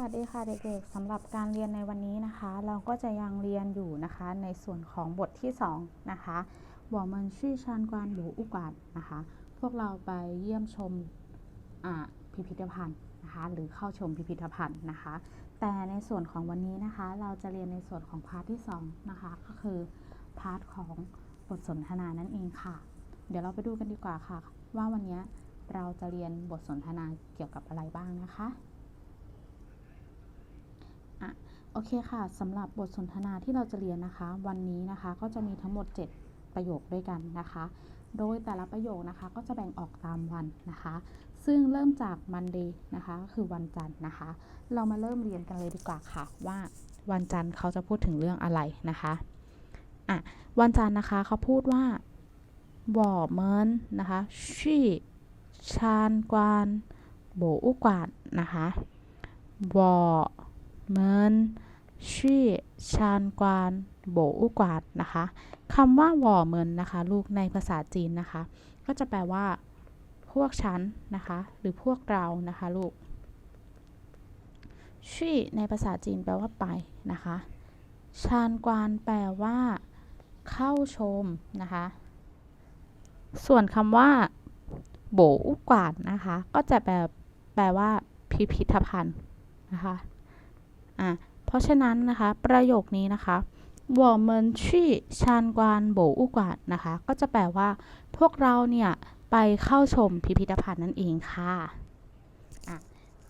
วัสดีค่ะเด็กๆสำหรับการเรียนในวันนี้นะคะ เราก็จะยังเรียนอยู่นะคะในส่วนของบทที่2นะคะ我们去参观博物馆นะคะ พวกเราไปเยี่ยมชมอ่าพิพิธภัณฑ์นะคะ หรือเข้าชมพิพิธภัณฑ์นะคะ แต่ในส่วนของวันนี้นะคะ เราจะเรียนในส่วนของพาร์ทที่2นะคะ ก็คือพาร์ทของบทสนทนานั่นเองค่ะ เดี๋ยวเราไปดูกันดีกว่าค่ะ ว่าวันนี้เราจะเรียนบทสนทนาเกี่ยวกับอะไรบ้างนะคะ โอเคค่ะสำหรับบทสนทนาที่เราจะเรียนนะคะ วันนี้นะคะก็จะมีทั้งหมด 7 ประโยคด้วยกันนะคะ โดยแต่ละประโยคนะคะก็จะแบ่งออกตามวันนะคะ ซึ่งเริ่มจาก Monday นะคะก็คือวันจันทร์นะคะ เรามาเริ่มเรียนกันเลยดีกว่าค่ะ ว่าวันจันทร์เขาจะพูดถึงเรื่องอะไรนะคะอะวันจันทร์นะคะเขาพูดว่าบ่อเมินนะคะชีชานกวานโบอุกวานนะคะบ่อเมิน ชี่ชานกวานโบอุกวาดนะคะคำว่าหว่อเหมินนะคะ ลูกในภาษาจีนนะคะ ก็จะแปลว่า พวกฉันนะคะ หรือพวกเรานะคะลูกชี่ในภาษาจีนแปลว่าไปนะคะชานกวานแปลว่า เข้าชมนะคะ ส่วนคำว่า โบอุกวาดนะคะ ก็จะแปลแปลว่า พิพิธภัณฑ์นะคะอะ เพราะฉะนั้นนะคะ ประโยคนี้นะคะวอเมินชี่ชานกวนโบอุกวาดนะคะ ก็จะแปลว่า พวกเราเนี่ย ไปเข้าชมพิพิธภัณฑ์นั่นเองค่ะ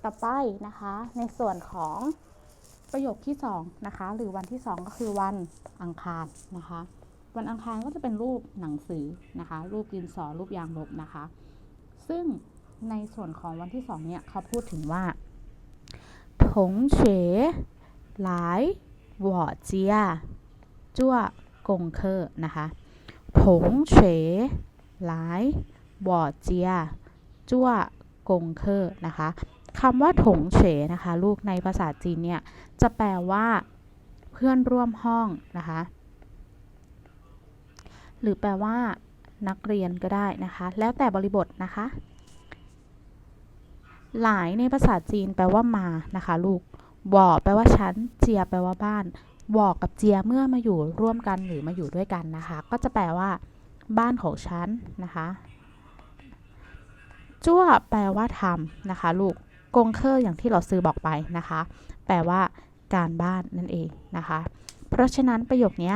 ต่อไปนะคะ ในส่วนของประโยคที่2นะคะ หรือวันที่ 2 ก็คือวันอังคารนะคะ วันอังคารก็จะเป็นรูปหนังสือนะคะ รูปดินสอรูปยางลบนะคะ ซึ่งในส่วนของวันที่2เนี่ยเขาพูดถึงว่าถงเฉ หลายหวอเจียจั่วกงเคอร์นะคะผงเฉยหลายหวอเจียจั่วกงเคอร์นะคะคำว่าถงเฉยนะคะ ลูกในภาษาจีนเนี่ย จะแปลว่าเพื่อนร่วมห้องนะคะ หรือแปลว่านักเรียนก็ได้นะคะ แล้วแต่บริบทนะคะ หลายในภาษาจีนแปลว่ามานะคะ ลูก วอแปลว่าชั้น เจียแปลว่าบ้านวอกับเจียเมื่อมาอยู่ร่วมกันหรือมาอยู่ด้วยกันนะคะ ก็จะแปลว่า บ้านของฉันนะคะจั่วแปลว่าทำนะคะ ลูกกงเคอร์อย่างที่เราซื้อบอกไปนะคะ แปลว่า การบ้านนั่นเองนะคะ เพราะฉะนั้นประโยคนี้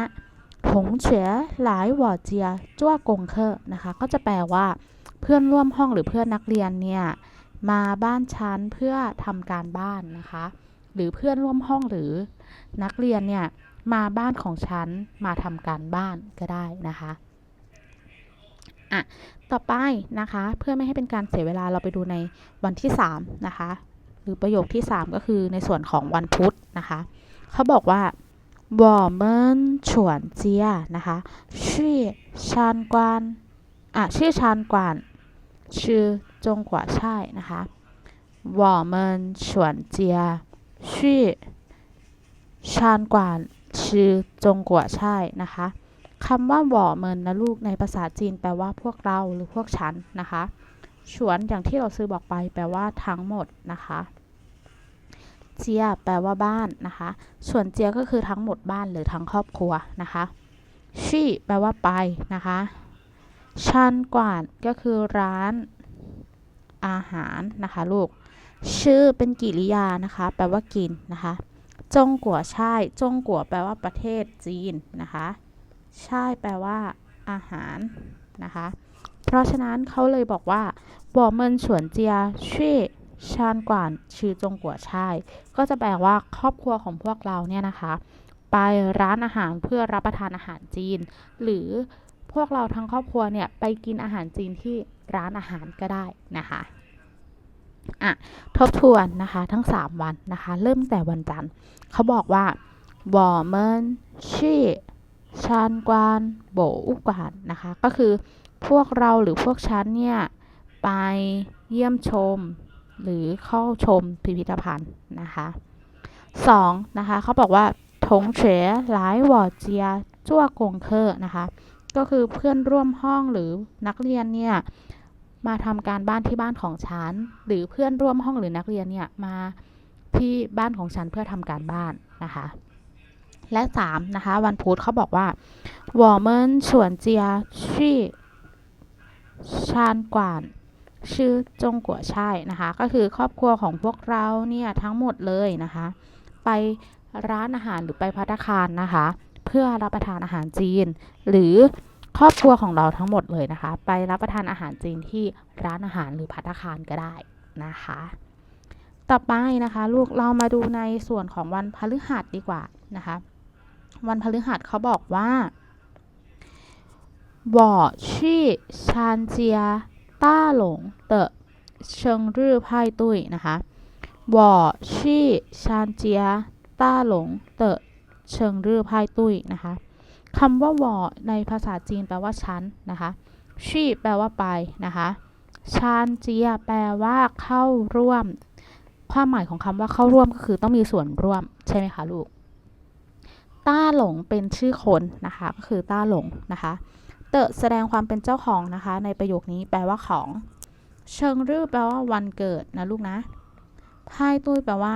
ถงเฉยหลายวอเจียจั่วกงเคอร์นะคะ ก็จะแปลว่า เพื่อนร่วมห้องหรือเพื่อนนักเรียนเนี่ยมาบ้านชั้นเพื่อทำการบ้านนะคะ หรือเพื่อนร่วมห้องหรือนักเรียนเนี่ยมาบ้านของฉันมาทำการบ้านก็ได้นะคะอ่ะต่อไปนะคะเพื่อไม่ให้เป็นการเสียเวลาเราไปดูในวันที่3นะคะหรือประโยคที่ 3 ก็คือในส่วนของวันพุธนะคะเขาบอกว่า我们ฉวนเจียนะคะชื่อชานกวนอ่ะชื่อชานกวนชื่อจงกว่าใช่นะคะ我们选家去 ชี่ชานกว่าชื่อจงกว่าใช่นะคะคำว่าหว่อเมินนะลูกในภาษาจีนแปลว่าพวกเราหรือพวกฉันนะคะฉวนอย่างที่เราซื้อบอกไปแปลว่าทั้งหมดนะคะเจียแปลว่าบ้านนะคะ ส่วนเจียก็คือทั้งหมดบ้านหรือทั้งครอบครัวนะคะชี่แปลว่าไปนะคะชันกวานก็คือร้านอาหารนะคะลูก ชื่อเป็นกิริยานะคะ แปลว่ากินนะคะ จงกัวช่ายจงกัวแปลว่าประเทศจีนนะคะช่ายแปลว่าอาหารนะคะ เพราะฉะนั้นเขาเลยบอกว่าบ่อเมินฉวนเจียชื่อชานกว่านชื่อจงกัวช่ายก็จะแปลว่าครอบครัวของพวกเราเนี่ยนะคะ ไปร้านอาหารเพื่อรับประทานอาหารจีน หรือพวกเราทั้งครอบครัวเนี่ยไปกินอาหารจีนที่ร้านอาหารก็ได้นะคะ อะทบทวนนะคะทั้ง 3 วันนะคะ เริ่มแต่วันจันทร์เขาบอกว่าบอเมินชี่ชานกวานโบอุกวานนะคะ ก็คือพวกเราหรือพวกฉันเนี่ย ไปเยี่ยมชมหรือเข้าชมพิพิธภัณฑ์นะคะสองนะคะเขาบอกว่าทงเฉยหลายวอเจียจั่วกงเคอนะคะ ก็คือเพื่อนร่วมห้องหรือนักเรียนเนี่ย มาทำการบ้านที่บ้านของฉัน หรือเพื่อนร่วมห้องหรือนักเรียนเนี่ยมาที่บ้านของฉันเพื่อทำการบ้านนะคะ และ3นะคะวันพุธเขาบอกว่าวอมเ我们ส่วนเจียชี่ชานกวานชื่อจงกัวใช่นะคะ ก็คือครอบครัวของพวกเราเนี่ยทั้งหมดเลยนะคะ ไปร้านอาหารหรือไปพัตคารนะคะ เพื่อรับประทานอาหารจีน หรือ ครอบครัวของเราทั้งหมดเลยนะคะ ไปรับประทานอาหารจีนที่ร้านอาหารหรือพัตตาคารก็ได้นะคะ ต่อไปนะคะ ลูกเรามาดูในส่วนของวันพฤหัสดีกว่านะคะ วันพฤหัสเขาบอกว่า我去参加大龙的生日派对นะคะ我去参加大龙的生日派对นะคะ คำว่าวอในภาษาจีนแปลว่าฉันนะคะชี่แปลว่าไปนะคะชานเจียแปลว่าเข้าร่วม ความหมายของคำว่าเข้าร่วมก็คือต้องมีส่วนร่วมใช่ไหมคะลูก ต้าหลงเป็นชื่อคนนะคะ ก็คือต้าหลงนะคะ เตอะแสดงความเป็นเจ้าของนะคะ ในประโยคนี้แปลว่าของ เชิงรื่อแปลว่าวันเกิดนะลูกนะไพ่ตุ้ยแปลว่า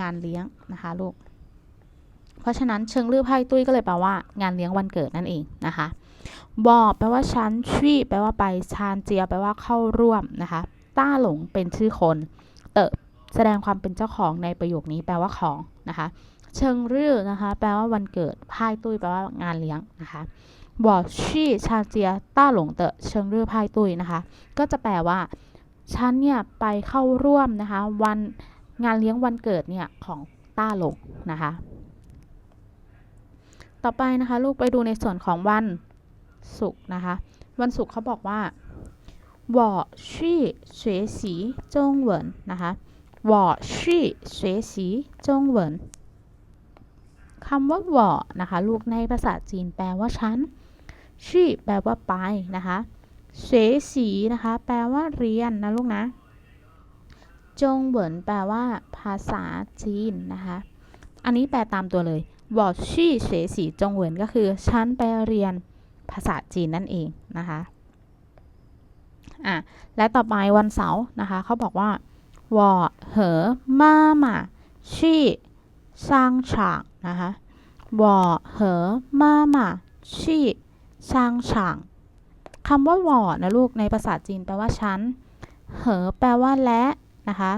งานเลี้ยงนะคะลูก ราะฉะนั้นเชิงลือไพ่ตุ้ยก็เลยแปลว่า งานเลี้ยงวันเกิดนั่นเองนะคะบอแปลว่าชั้นชี่แปลว่าไปชานเจียแปลว่าเข้าร่วมนะคะต้าหลงเป็นชื่อคน เตะแสดงความเป็นเจ้าของในประโยคนี้แปลว่าของนะคะเชิงรื่อนะคะแปลว่าวันเกิดไพ่ตุ้ยแปลว่างานเลี้ยงนะคะบอชี่ชาเจียต้าหลงเตะเชิงรื่อไพ่ตุ้ยนะคะ ก็จะแปลว่าฉันเนี่ยไปเข้าร่วมนะคะวันงานเลี้ยงวันเกิดเนี่ยของต้าหลงนะคะ ต่อไปนะคะ ลูกไปดูในส่วนของวันศุกร์นะคะ วันศุกร์เขาบอกว่า我去学习中文นะคะ我去学习中文คำว่า我นะคะ ลูกในภาษาจีนแปลว่าฉันชี่แปลว่าไปนะคะเฉสีนะคะ แปลว่าเรียนนะลูกนะ จงเหวินแปลว่า ภาษาจีนนะคะ อันนี้แปลตามตัวเลย วอชี่เฉสีจงเหวินก็คือฉันไปเรียนภาษาจีนนั่นเองนะคะอะและต่อไปวันเสาร์นะคะเขาบอกว่าวอเหอมามาชี่สางฉากนะคะวอเหอมามาชี่สางฉากคำว่าวอนะลูกในภาษาจีนแปลว่าฉันเหอแปลว่าและนะคะ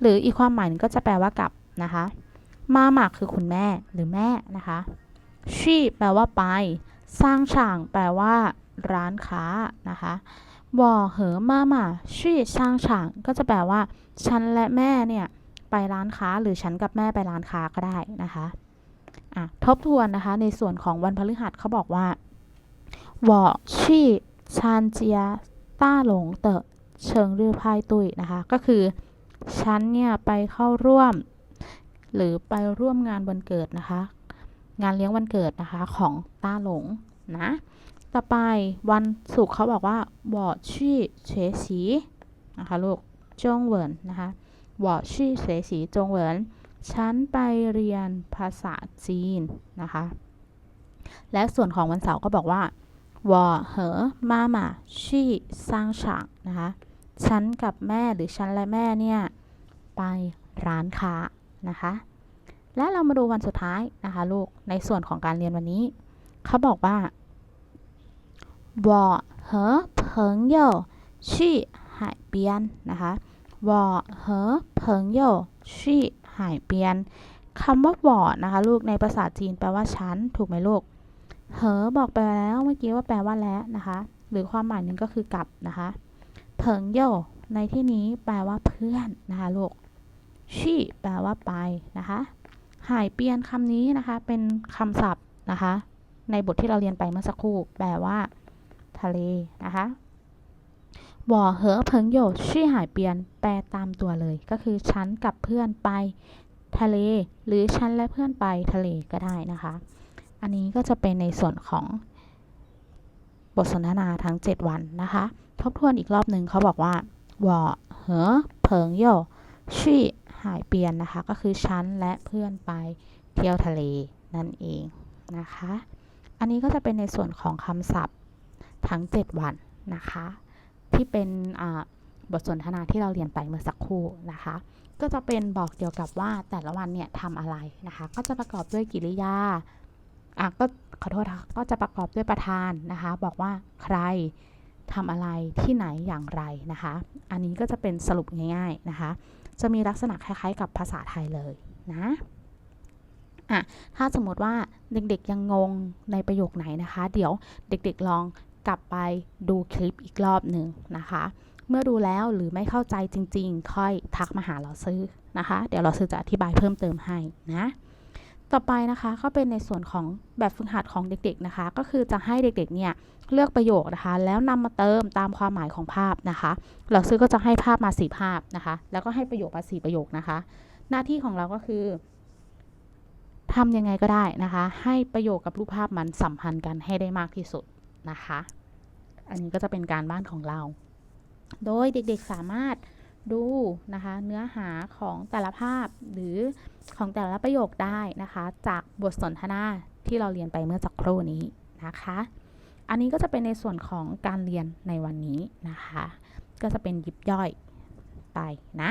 หรืออีกความหมายนึงก็จะแปลว่ากับนะคะ มาหมักคือคุณแม่หรือแม่นะคะชีแปลว่าไป สร้างฉางแปลว่า ร้านค้านะคะวอเหอมาหมาชีสร้างฉางก็จะแปลว่า ฉันและแม่เนี่ยไปร้านค้าหรือฉันกับแม่ไปร้านค้าก็ได้นะคะทบทวนนะคะ ในส่วนของวันพฤหัสเขาบอกว่าวอชีชานเจียต้าหลงเตะเชิงรือพายตุยนะคะ ก็คือ ฉันเนี่ยไปเข้าร่วม หรือไปร่วมงานวันเกิดนะคะ งานเลี้ยงวันเกิดนะคะของต้าหลงนะ ต่อไปวันศุกร์เขาบอกว่าบ่อชี่เฉสีนะคะลูกจงเวินนะคะบ่อชี่เฉสีจงเวินฉันไปเรียนภาษาจีนนะคะ และส่วนของวันเสาร์ก็บอกว่าวอเหอมาหมาชี่สร้างฉากนะคะฉันกับแม่หรือฉันและแม่เนี่ย ไปร้านค้านะคะ และเรามาดูวันสุดท้ายนะคะลูก ในส่วนของการเรียนวันนี้ เขาบอกว่า我和朋友去海边นะคะ我和朋友去海边คำว่า我นะคะลูกในภาษาจีนแปลว่าฉัน ถูกไหมลูก เหอบอกไปแล้วเมื่อกี้ว่าแปลว่าและนะคะ หรือความหมายหนึ่งก็คือกับนะคะเผิงโยในที่นี้แปลว่าเพื่อนนะคะลูกชี่แปลว่าไปนะคะ หายเปียนคำนี้นะคะ เป็นคำศัพท์นะคะ ในบทที่เราเรียนไปเมื่อสักครู่ แปลว่า ทะเลนะคะบ่อเหอเพิงโยชื่อหายเปียน แปลตามตัวเลย ก็คือฉันกับเพื่อนไปทะเล หรือฉันและเพื่อนไปทะเลก็ได้นะคะ อันนี้ก็จะเป็นในส่วนของบทสนทนาทั้ง 7 วันนะคะ ทบทวนอีกรอบหนึ่งเขาบอกว่าว่อเหอเพิงโยชื่อ หายเปลี่ยนนะคะ ก็คือฉันและเพื่อนไปเที่ยวทะเลนั่นเองนะคะ อันนี้ก็จะเป็นในส่วนของคำศัพท์ทั้ง 7 วันนะคะ ที่เป็นบทสนทนาที่เราเรียนไปเมื่อสักครู่นะคะ ก็จะเป็นบอกเกี่ยวกับว่าแต่ละวันเนี่ยทำอะไรนะคะ ก็จะประกอบด้วยกิริยาอะก็ขอโทษก็จะประกอบด้วยประธานนะคะ บอกว่าใครทำอะไรที่ไหนอย่างไรนะคะ อันนี้ก็จะเป็นสรุปง่าย ๆนะคะ จะมีลักษณะคล้ายๆ กับภาษาไทยเลยนะอะถ้าสมมติว่าเด็กๆยังงงในประโยคไหนนะคะ เดี๋ยวเด็กๆลองกลับไปดูคลิปอีกรอบหนึ่งนะคะ เมื่อดูแล้วหรือไม่เข้าใจจริงๆ ค่อยทักมาหาเราซื้อนะคะ เดี๋ยวเราซื้อจะอธิบายเพิ่มเติมให้นะ ต่อไปนะคะก็เป็นในส่วนของแบบฝึกหัดของเด็กๆนะคะ ก็คือจะให้เด็กๆเนี่ยเลือกประโยคนะคะ แล้วนำมาเติมตามความหมายของภาพนะคะเราซื้อก็จะให้ภาพมาสีภาพนะคะ แล้วก็ให้ประโยคมาสีประโยคนะคะ หน้าที่ของเราก็คือทำยังไงก็ได้นะคะ ให้ประโยคกับรูปภาพมันสัมพันธ์กันให้ได้มากที่สุดนะคะ อันนี้ก็จะเป็นการบ้านของเรา โดยเด็กๆสามารถ ดูนะคะเนื้อหาของแต่ละภาพหรือของแต่ละประโยคได้นะคะ จากบทสนทนาที่เราเรียนไปเมื่อสักครู่นี้นะคะ อันนี้ก็จะเป็นในส่วนของการเรียนในวันนี้นะคะ ก็จะเป็นยิบย่อยไปนะ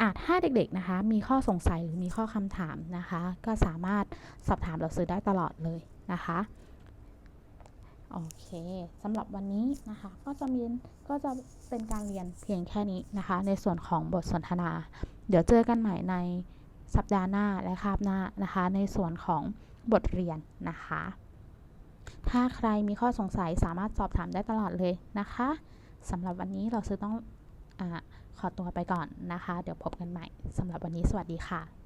อะถ้าเด็กๆนะคะมีข้อสงสัยหรือมีข้อคำถามนะคะ ก็สามารถสอบถามเราซื้อได้ตลอดเลยนะคะ โอเคสำหรับวันนี้นะคะ ก็จะมีก็จะเป็นการเรียนเพียงแค่นี้นะคะ ในส่วนของบทสนทนา เดี๋ยวเจอกันใหม่ในสัปดาห์หน้าและคาบหน้านะคะ ในส่วนของบทเรียนนะคะ ถ้าใครมีข้อสงสัยสามารถสอบถามได้ตลอดเลยนะคะสำหรับวันนี้เราซื้อต้องอขอตัวไปก่อนนะคะ เดี๋ยวพบกันใหม่สำหรับวันนี้สวัสดีค่ะ